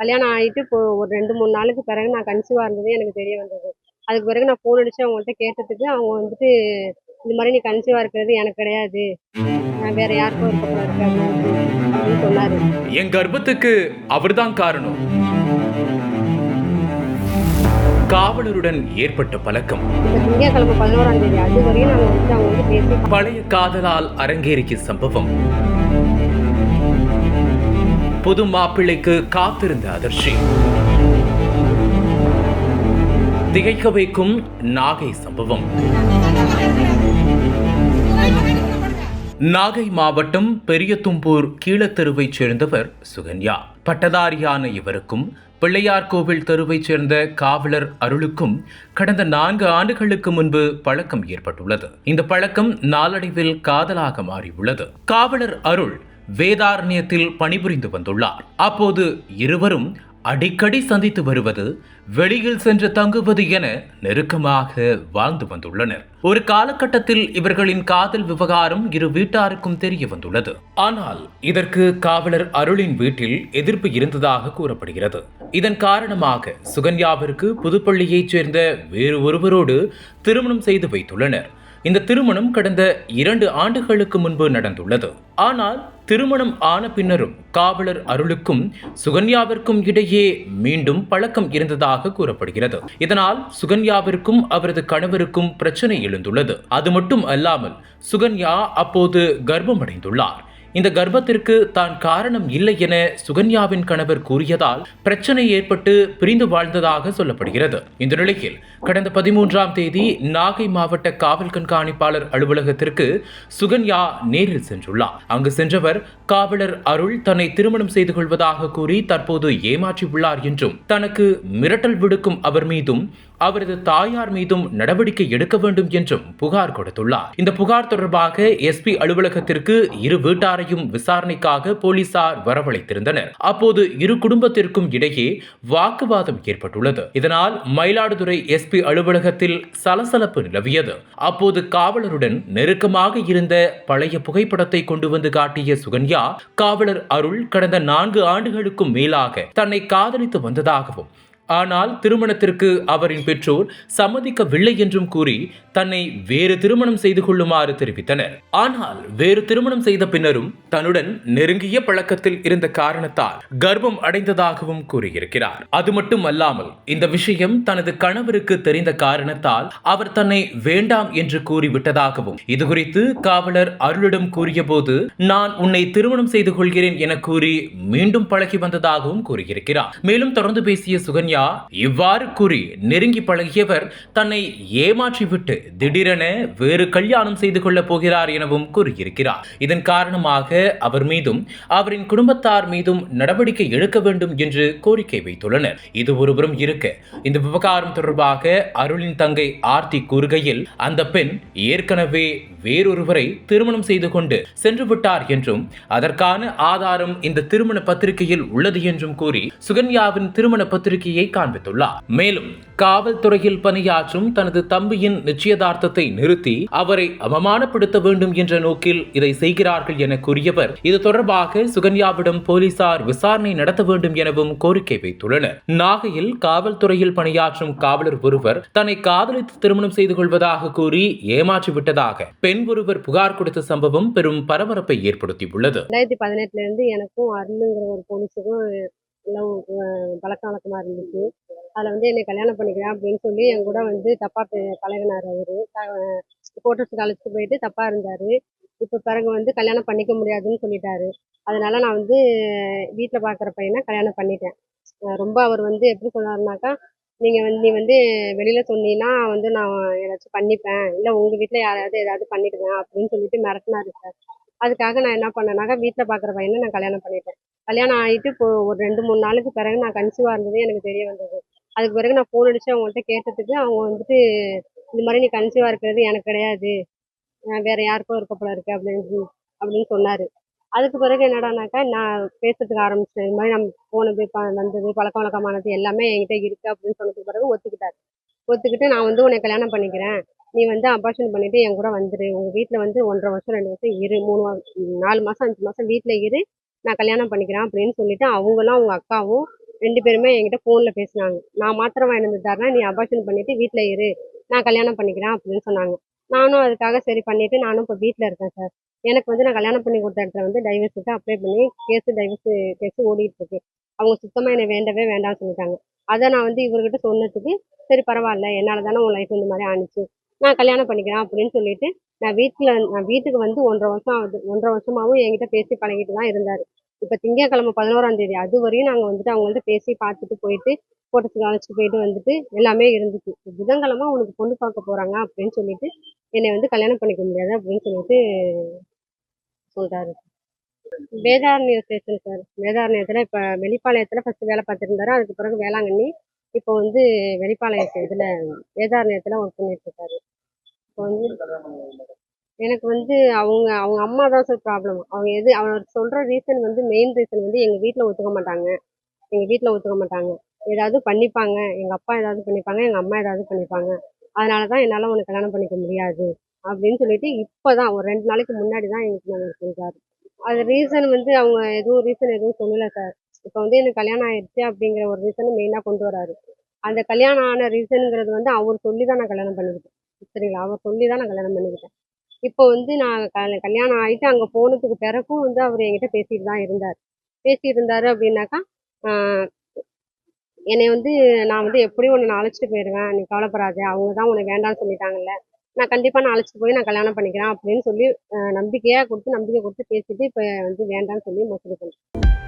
கல்யாணம் ஆகிட்டு இப்போ ஒரு ரெண்டு மூணு நாளுக்கு பிறகு நான் கன்சீவாக இருந்தது எனக்கு தெரிய வந்தது. அதுக்கு பிறகு நான் ஃபோன் அடித்து அவங்கள்ட்ட கேட்டதுக்கு அவங்க வந்துட்டு இந்த மாதிரி நீ கன்சீவாக இருக்கிறது எனக்கு கிடையாது. நான் வேற யாருக்கும் இருக்க போல இருக்கு அப்படின்னு அப்படின்னு சொன்னார். என் கர்ப்பத்துக்கு அவர்தான் காரணம். காவலருடன் ஏற்பட்ட பழக்கம். திங்கட்கிழமை பதினோராம் தேதி அது வரையும் நாங்கள் அவங்க வந்து பேசி பழைய காதலால் அரங்கேறிய சம்பவம். புது மாப்பிள்ளைக்கு காத்திருந்த அதிர்ச்சி. திகைக்க வைக்கும் நாகை சம்பவம். நாகை மாவட்டம் பெரியதும்பூர் கீழத்தெருவைச் சேர்ந்தவர் சுகன்யா. பட்டதாரியான இவருக்கும் பிள்ளையார் கோவில் தெருவைச் சேர்ந்த காவலர் அருளுக்கும் கடந்த நான்கு ஆண்டுகளுக்கு முன்பு பழக்கம் ஏற்பட்டுள்ளது. இந்த பழக்கம் நாளடைவில் காதலாக மாறியுள்ளது. காவலர் அருள் வேதாரண்யத்தில் பணிபுரிந்து வந்துள்ளார். அப்போது இருவரும் அடிக்கடி சந்தித்து வருவது வெளியில் சென்று தங்குவது என நெருக்கமாக வாழ்ந்து வந்துள்ளனர். ஒரு காலகட்டத்தில் இவர்களின் காதல் விவகாரம் இரு வீட்டாருக்கும் தெரிய வந்துள்ளது. ஆனால் இதற்கு காவலர் அருளின் வீட்டில் எதிர்ப்பு இருந்ததாக கூறப்படுகிறது. இதன் காரணமாக சுகன்யாவிற்கு புதுப்பள்ளியைச் சேர்ந்த வேறு ஒருவரோடு திருமணம் செய்து வைத்துள்ளனர். இந்த திருமணம் கடந்த இரண்டு ஆண்டுகளுக்கு முன்பு நடந்துள்ளது. ஆனால் திருமணம் ஆன பின்னரும் காவலர் அருளுக்கும் சுகன்யாவிற்கும் இடையே மீண்டும் பழக்கம் இருந்ததாக கூறப்படுகிறது. இதனால் சுகன்யாவிற்கும் அவரது கணவருக்கும் பிரச்சனை எழுந்துள்ளது. அது மட்டும் அல்லாமல் சுகன்யா அப்போது கர்ப்பமடைந்துள்ளார். இந்த கர்ப்பத்திற்கு தான் காரணம் இல்லை என சுகன்யாவின் கணவர் கூறியதால் பிரச்சனை ஏற்பட்டு பிரிந்து வாழ்ந்ததாக சொல்லப்படுகிறது. இந்த நிலையில் கடந்த பதிமூன்றாம் தேதி நாகை மாவட்ட காவல் கண்காணிப்பாளர் அலுவலகத்திற்கு சுகன்யா நேரில் சென்றுள்ளார். அங்கு சென்றவர் காவலர் அருள் தன்னை திருமணம் செய்து கொள்வதாக கூறி தற்போது ஏமாற்றியுள்ளார் என்றும் தனக்கு மிரட்டல் விடுக்கும் அவர் மீதும் அவரது தாயார் மீதும் நடவடிக்கை எடுக்க வேண்டும் என்றும் புகார் கொடுத்துள்ளார். இந்த புகார் தொடர்பாக எஸ்பி அலுவலகத்திற்கு இரு வீட்டாரையும் விசாரணைக்காக போலீசார் வரவழைத்திருந்தனர். அப்போது இரு குடும்பத்திற்கும் இடையே வாக்குவாதம் ஏற்பட்டுள்ளது. இதனால் மயிலாடுதுறை எஸ்பி அலுவலகத்தில் சலசலப்பு நிலவியது. அப்போது காவலருடன் நெருக்கமாக இருந்த பழைய புகைப்படத்தை கொண்டு வந்து காட்டிய சுகன்யா காவலர் அருள் கடந்த நான்கு ஆண்டுகளுக்கும் மேலாக தன்னை காதலித்து வந்ததாகவும் ஆனால் திருமணத்திற்கு அவரின் பெற்றோர் சம்மதிக்கவில்லை என்றும் கூறி தன்னை வேறு திருமணம் செய்து கொள்ளுமாறு தெரிவித்தனர். ஆனால் வேறு திருமணம் செய்த பின்னரும் தன்னுடன் நெருங்கிய பழக்கத்தில் இருந்த காரணத்தால் கர்ப்பம் அடைந்ததாகவும் கூறியிருக்கிறார். அது மட்டும் அல்லாமல் இந்த விஷயம் தனது கணவருக்கு தெரிந்த காரணத்தால் அவர் தன்னை வேண்டாம் என்று கூறிவிட்டதாகவும் இதுகுறித்து காவலர் அருளிடம் கூறியபோது நான் உன்னை திருமணம் செய்து கொள்கிறேன் என கூறி மீண்டும் பழகி வந்ததாகவும் கூறியிருக்கிறார். மேலும் தொடர்ந்து பேசிய சுகன்யா இவ்வாறு கூறி நெருங்கி பழகியவர் தன்னை ஏமாற்றிவிட்டு திடீரென வேறு கல்யாணம் செய்து கொள்ளப் போகிறார் எனவும் கூறியிருக்கிறார். இதன் காரணமாக அவர் மீதும் அவரின் குடும்பத்தார் மீதும் நடவடிக்கை எடுக்க வேண்டும் என்று கோரிக்கை வைத்துள்ளனர். இது ஒருபுறம் இருக்க இந்த விவகாரம் தொடர்பாக அருளின் தங்கை ஆர்த்தி கூறுகையில் அந்த பெண் ஏற்கனவே வேறொருவரை திருமணம் செய்து கொண்டு சென்று விட்டார் என்றும் அதற்கான ஆதாரம் இந்த திருமண பத்திரிகையில் உள்ளது என்றும் கூறி சுகன்யாவின் திருமண பத்திரிகையை காண்பித்துள்ளார். மேலும் காவல்துறையில் பணியாற்றும் தனது தம்பியின் நிச்சயதார்த்தத்தை நிறுத்தி அவரை அவமானப்படுத்த வேண்டும் என்ற நோக்கில் இதை செய்கிறார்கள் என கூறியவர். இது தொடர்பாக சுகன்யாவிடம் போலீசார் விசாரணை நடத்த வேண்டும் எனவும் கோரிக்கை வைத்துள்ளனர். நாகையில் காவல்துறையில் பணியாற்றும் காவலர் ஒருவர் தன்னை காதலித்து திருமணம் செய்து கொள்வதாக கூறி ஏமாற்றிவிட்டதாக பெண் ஒருவர் புகார் கொடுத்த சம்பவம் பெரும் பரபரப்பை ஏற்படுத்தியுள்ளது. ரெண்டாயிரத்தி பதினெட்டுல இருந்து எனக்கும் அருணுங்கிற ஒரு பொண்ணுக்கும் எல்லாம் பழக்க வழக்கமாக இருந்துச்சு. அதில் வந்து என்னை கல்யாணம் பண்ணிக்கிறேன் அப்படின்னு சொல்லி என் கூட வந்து தப்பாக பழகினார் அவர். கோட்டர்ஸ் காலேஜுக்கு போயிட்டு தப்பாக இருந்தார். இப்போ பிறகு வந்து கல்யாணம் பண்ணிக்க முடியாதுன்னு சொல்லிட்டாரு. அதனால நான் வந்து வீட்டில் பார்க்குற பையனை கல்யாணம் பண்ணிட்டேன். ரொம்ப அவர் வந்து எப்படி சொன்னார்னாக்கா நீங்கள் வந்து நீ வந்து வெளியில் சொன்னீங்கன்னா வந்து நான் ஏதாச்சும் பண்ணிப்பேன். இல்லை உங்கள் வீட்டில் யாராவது ஏதாவது பண்ணிடுவேன் அப்படின்னு சொல்லிட்டு மிரட்டினாரு சார். அதுக்காக நான் என்ன பண்ணேனாக்கா வீட்டில் பார்க்குற பையனை நான் கல்யாணம் பண்ணிட்டேன். கல்யாணம் ஆகிட்டு இப்போ ஒரு ரெண்டு மூணு நாளுக்கு பிறகு நான் கன்சீவாக இருந்தது எனக்கு தெரிய வந்தது. அதுக்கு பிறகு நான் ஃபோன் அடித்து அவங்கள்ட்ட கேட்டதுக்கு அவங்க வந்துட்டு இந்த மாதிரி நீ கன்சீவாக இருக்கிறது எனக்கு கிடையாது. வேற யாருக்கும் இருக்க போல இருக்கு அப்படின்னு அப்படின்னு சொன்னார். அதுக்கு பிறகு என்னடானாக்கா நான் பேசுறதுக்கு ஆரம்பிச்சேன் இது மாதிரி நம்ம போனது ப வந்தது பழக்க வழக்கமானது எல்லாமே என்கிட்ட இருக்கு அப்படின்னு சொன்னதுக்கு பிறகு ஒத்துக்கிட்டார். ஒத்துக்கிட்டு நான் வந்து உன்னை கல்யாணம் பண்ணிக்கிறேன். நீ வந்து அபார்ஷன் பண்ணிட்டு என் கூட வந்துரு. உங்க வீட்டில் வந்து ஒன்றரை வருஷம் ரெண்டு வருஷம் இரு. மூணு நாலு மாசம் அஞ்சு மாசம் வீட்டில் இரு. நான் கல்யாணம் பண்ணிக்கிறேன் அப்படின்னு சொல்லிட்டு அவங்களாம் அவங்க அக்காவும் ரெண்டு பேருமே என்கிட்ட ஃபோனில் பேசினாங்க. நான் மாத்திரம் வாங்கிட்டு வந்து தரேன் நீ அபார்ஷன் பண்ணிட்டு வீட்டில் இரு. நான் கல்யாணம் பண்ணிக்கிறேன் அப்படின்னு சொன்னாங்க. நானும் அதுக்காக சரி பண்ணிட்டு நானும் இப்போ வீட்டில் இருக்கேன் சார் எனக்கு வந்து நான் கல்யாணம் பண்ணி கொடுத்த இடத்துல வந்து டைவர்ஸ் விட்டு அப்ளை பண்ணி கேஸு டைவர்ஸ் கேஸு ஓடிட்டு இருக்கு. அவங்க சுத்தமாக என்னை வேண்டவே வேண்டாம்னு சொல்லிட்டாங்க. அதை நான் வந்து இவர்கிட்ட சொன்னதுக்கு சரி பரவாயில்ல. என்னால் தானே உன் லைஃப் இந்த மாதிரி ஆணுச்சு. நான் கல்யாணம் பண்ணிக்கிறேன் அப்படின்னு சொல்லிட்டு நான் வீட்டில் நான் வீட்டுக்கு வந்து ஒன்றரை வருஷம் ஆகுது. ஒன்றரை வருஷமாகவும் என்கிட்ட பேசி பழகிட்டு தான் இருந்தார். இப்போ திங்கக்கிழமை பதினோராம் தேதி அது வரையும் நாங்கள் வந்துட்டு அவங்கள்ட்ட பேசி பார்த்துட்டு போயிட்டு ஃபோட்டோஸுக்கு அழைச்சிட்டு போயிட்டு வந்துட்டு எல்லாமே இருந்துச்சு. புதன்கிழமை உனக்கு பொண்ணு பார்க்க போகிறாங்க அப்படின்னு சொல்லிட்டு என்னை வந்து கல்யாணம் பண்ணிக்க முடியாது அப்படின்னு சொல்லிட்டு சொல்கிறாரு வேதாரண்யம் ஸ்டேஷன் சார் வேதாரண்யத்தில் இப்போ வெளிப்பாளையத்தில் ஃபஸ்ட்டு வேலை பார்த்துருந்தாரு. அதுக்கு பிறகு வேளாங்கண்ணி இப்போ வந்து வெளிப்பாளையத்து இதில் வேதாரண்யத்தில் ஒர்க் பண்ணிட்டுருக்காரு. இப்போ வந்து எனக்கு வந்து அவங்க அவங்க அம்மா தான் சார் ப்ராப்ளம் அவங்க எது அவர் சொல்கிற ரீசன் வந்து மெயின் ரீசன் வந்து எங்கள் வீட்டில் ஒத்துக்க மாட்டாங்க. எங்கள் வீட்டில் ஒத்துக்க மாட்டாங்க. ஏதாவது பண்ணிப்பாங்க. எங்கள் அப்பா ஏதாவது பண்ணிப்பாங்க. எங்கள் அம்மா ஏதாவது பண்ணிப்பாங்க. அதனால தான் என்னால் உனக்கு கல்யாணம் பண்ணிக்க முடியாது. அப்படின்னு சொல்லிட்டு இப்போ தான் ஒரு ரெண்டு நாளைக்கு முன்னாடி தான் எங்களுக்கு நாங்கள் சொல்கிறாரு அது ரீசன் வந்து அவங்க எதுவும் ரீசன் எதுவும் சொல்லலை சார் இப்போ வந்து எனக்கு கல்யாணம் ஆயிடுச்சு அப்படிங்கிற ஒரு ரீசனை மெயினாக கொண்டு வராரு. அந்த கல்யாணம் ஆன ரீசனுங்கிறது வந்து அவர் சொல்லி தான் நான் கல்யாணம் பண்ணிக்கிட்டேன். சரிங்களா? அவர் சொல்லி தான் நான் கல்யாணம் பண்ணிக்கிட்டேன். இப்போ வந்து நான் கல்யாணம் ஆகிட்டு அங்கே போனதுக்கு பிறகும் வந்து அவர் என்கிட்ட பேசிட்டு தான் இருந்தார். பேசிட்டு இருந்தார் அப்படின்னாக்கா ஆஹ், என்னை வந்து நான் வந்து எப்படியும் உன்னை நான் அழைச்சிட்டு போயிடுவேன். நீ கவலைப்படாத. அவங்க தான் உன்னை வேண்டாம்னு சொல்லிட்டாங்கல்ல. நான் கண்டிப்பாக நான் அழைச்சிட்டு போய் நான் கல்யாணம் பண்ணிக்கிறேன் அப்படின்னு சொல்லி நம்பிக்கையாக கொடுத்து நம்பிக்கை கொடுத்து பேசிட்டு இப்போ வந்து வேண்டாம்னு சொல்லி மோசடி பண்ணேன்